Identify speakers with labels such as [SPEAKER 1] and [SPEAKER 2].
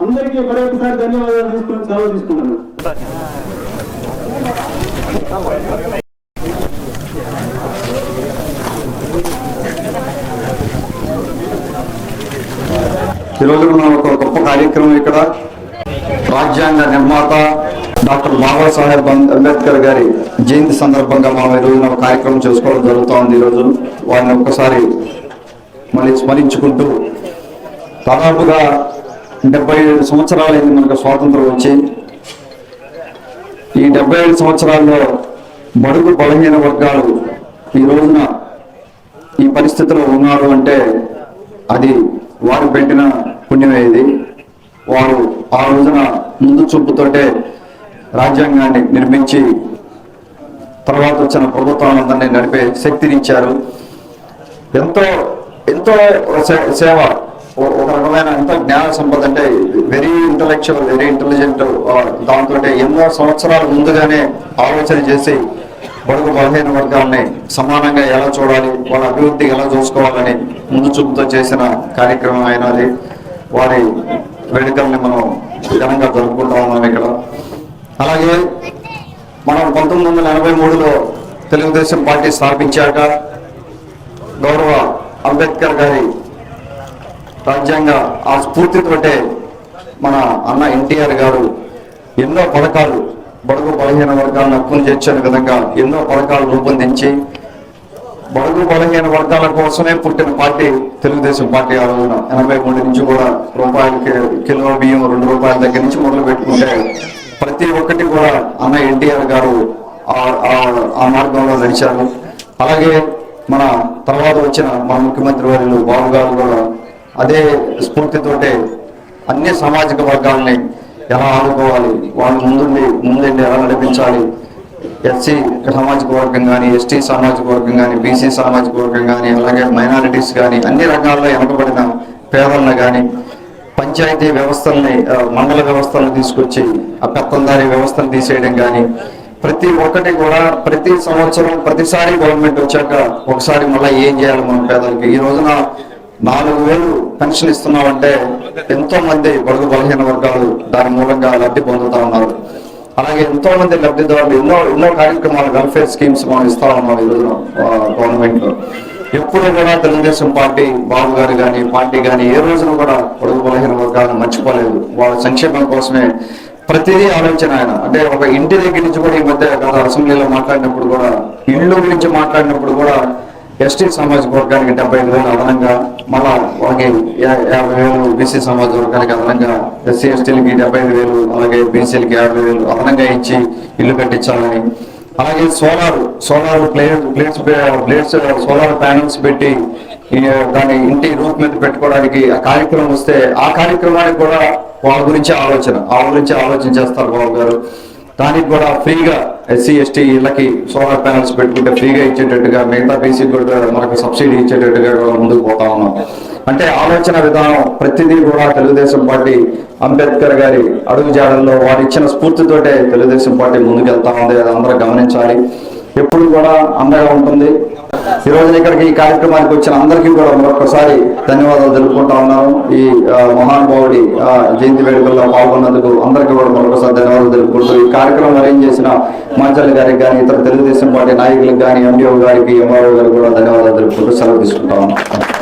[SPEAKER 1] అందరికీ మరొకసారి ధన్యవాదాలు తీసుకుని సెలవు తీసుకున్నాను
[SPEAKER 2] ఈరోజు మనం ఒక గొప్ప కార్యక్రమం ఇక్కడ. రాజ్యాంగ నిర్మాత డాక్టర్ బాబాసాహెబ్ అంబేద్కర్ గారి జయంతి సందర్భంగా మనం ఈ రోజున ఒక కార్యక్రమం చేసుకోవడం జరుగుతోంది ఈరోజు. వారిని ఒక్కసారి మళ్ళీ స్మరించుకుంటూ దాదాపుగా డెబ్బై ఏడు సంవత్సరాలైంది మనకు స్వాతంత్రం వచ్చి. ఈ డెబ్బై ఏడు సంవత్సరాల్లో బడుగు బలహీన వర్గాలు ఈ రోజున ఈ పరిస్థితిలో ఉన్నారు అంటే అది వారు పెట్టిన పుణ్యమే ఇది. వారు ఆ రోజున ముందు చూపుతోటే రాజ్యాంగాన్ని నిర్మించి తర్వాత వచ్చిన ప్రభుత్వాలందరినీ నడిపే శక్తినిచ్చారు ఎంతో ఎంతో సేవ ఒక రకమైన ఎంతో జ్ఞాన సంపద అంటే వెరీ ఇంటలెక్చువల్ వెరీ ఇంటెలిజెంట్ దాంతో ఎన్నో సంవత్సరాల ముందుగానే ఆలోచన చేసి బడుగు బలహీన వర్గాల్ని సమానంగా ఎలా చూడాలి వాళ్ళ అభివృద్ధి ఎలా చూసుకోవాలని ముందు చూపుతో చేసిన కార్యక్రమం అయినది వారి వేడుకల్ని మనం ఘనంగా జరుపుకుంటా ఉన్నాం ఇక్కడ. అలాగే మనం పంతొమ్మిది వందల ఎనభై మూడులో తెలుగుదేశం పార్టీ స్థాపించాక గౌరవ అంబేద్కర్ గారి రాజ్యాంగ ఆ స్ఫూర్తితోటే మన అన్న ఎన్టీఆర్ గారు ఎన్నో పథకాలు బడుగు బలహీన వర్గాలను హక్కును చేర్చే విధంగా ఎన్నో పథకాలు రూపొందించి బడుగు బలహీన వర్గాల కోసమే పుట్టిన పార్టీ తెలుగుదేశం పార్టీ ఆ రోజున. ఎనభై మూడు నుంచి కూడా రూపాయలకి కిలో బియ్యం రెండు రూపాయల దగ్గర నుంచి మొదలు పెట్టుకుంటే ప్రతి ఒక్కటి కూడా అన్న ఎన్టీఆర్ గారు ఆ- ఆ మార్గంలో నడిచారు. అలాగే మన తర్వాత వచ్చిన మన ముఖ్యమంత్రి వర్యులు బాబు గారు కూడా అదే స్ఫూర్తితోటే అన్ని సామాజిక వర్గాలని ఎలా ఆడుకోవాలి వాళ్ళు ముందుండి ముందుండి ఎలా నడిపించాలి ఎస్సీ సామాజిక వర్గం కానీ ఎస్టీ సామాజిక వర్గం కానీ బీసీ సామాజిక వర్గం కానీ అలాగే మైనారిటీస్ కానీ అన్ని రంగాల్లో వెనకబడిన పేదలను కానీ పంచాయతీ వ్యవస్థల్ని మండల వ్యవస్థలను తీసుకొచ్చి ఆ పెత్తందారి వ్యవస్థను తీసేయడం కానీ ప్రతి ఒక్కటి కూడా ప్రతి సంవత్సరం ప్రతిసారి గవర్నమెంట్ వచ్చాక ఒకసారి మళ్ళీ ఏం చేయాలి మన పేదలకి? ఈ రోజున నాలుగు వేలు పెన్షన్ ఇస్తున్నామంటే ఎంతో మంది బడుగు బలహీన వర్గాలు దాని మూలంగా లబ్ధి పొందుతా ఉన్నారు. అలాగే ఎంతో మంది లబ్ధిదారులు ఎన్నో ఎన్నో కార్యక్రమాలు వెల్ఫేర్ స్కీమ్స్ మనం ఇస్తా ఉన్నాం ఈ రోజున గవర్నమెంట్. లో ఎప్పుడు కూడా తెలుగుదేశం పార్టీ బాబు గారు కానీ పార్టీ కానీ ఏ రోజున కూడా పొడుగు బలహీన వర్గాలను మర్చిపోలేదు. వాళ్ళ సంక్షేమం కోసమే ప్రతిదీ ఆలోచన ఆయన. అంటే ఒక ఇంటి దగ్గర నుంచి కూడా ఈ మధ్య గత అసెంబ్లీలో మాట్లాడినప్పుడు కూడా ఇళ్ళు గురించి మాట్లాడినప్పుడు కూడా ఎస్టీ సమాజ వర్గానికి డెబ్బై ఐదు వేలు అదనంగా మళ్ళా వాళ్ళకి యాభై వేలు బీసీ సమాజ వర్గానికి అదనంగా ఎస్సీ ఎస్టీలకి డెబ్బై ఐదు వేలు అలాగే బీసీలకి యాభై వేలు అదనంగా ఇచ్చి ఇల్లు కట్టించాలని. అలాగే solar solar plate plates plates solar panels పెట్టి దాన్ని ఇంటి రూప్ మీద పెట్టుకోవడానికి ఆ కార్యక్రమం వస్తే ఆ కార్యక్రమానికి కూడా వాళ్ళ గురించి ఆలోచన వాళ్ళ గురించి ఆలోచన చేస్తారు బాబు గారు. దానికి కూడా ఫ్రీగా ఎస్సీ ఎస్టీ ఇళ్ళకి సోలార్ ప్యానల్స్ పెట్టుకుంటే ఫ్రీగా ఇచ్చేటట్టుగా మిగతా బీసీ కూడా మనకు సబ్సిడీ ఇచ్చేటట్టుగా కూడా ముందుకు పోతా ఉన్నాం. అంటే ఆలోచన విధానం ప్రతిదీ కూడా తెలుగుదేశం పార్టీ అంబేద్కర్ గారి అడుగుజాడల్లో వారు ఇచ్చిన స్ఫూర్తితోటే తెలుగుదేశం పార్టీ ముందుకు వెళ్తా ఉంది. అది అందరూ గమనించాలి. ఎప్పుడు కూడా అండగా ఉంటుంది. ఈ రోజున ఇక్కడికి ఈ కార్యక్రమానికి వచ్చిన అందరికీ కూడా మరొకసారి ధన్యవాదాలు తెలుపుకుంటా ఉన్నాను. ఈ మహానుభావుడి జయంతి వేడుకల్లో పాల్గొన్నందుకు అందరికీ కూడా మరొకసారి ధన్యవాదాలు తెలుపుకుంటూ ఈ కార్యక్రమం అరేంజ్ చేసిన మాచాలి గారికి కానీ ఇతర తెలుగుదేశం పార్టీ నాయకులకు కానీ ఎండిఓ గారికి ఎంఆర్ఓ గారికి కూడా ధన్యవాదాలు తెలుపుకుంటూ సెలవు తీసుకుంటా ఉన్నాను.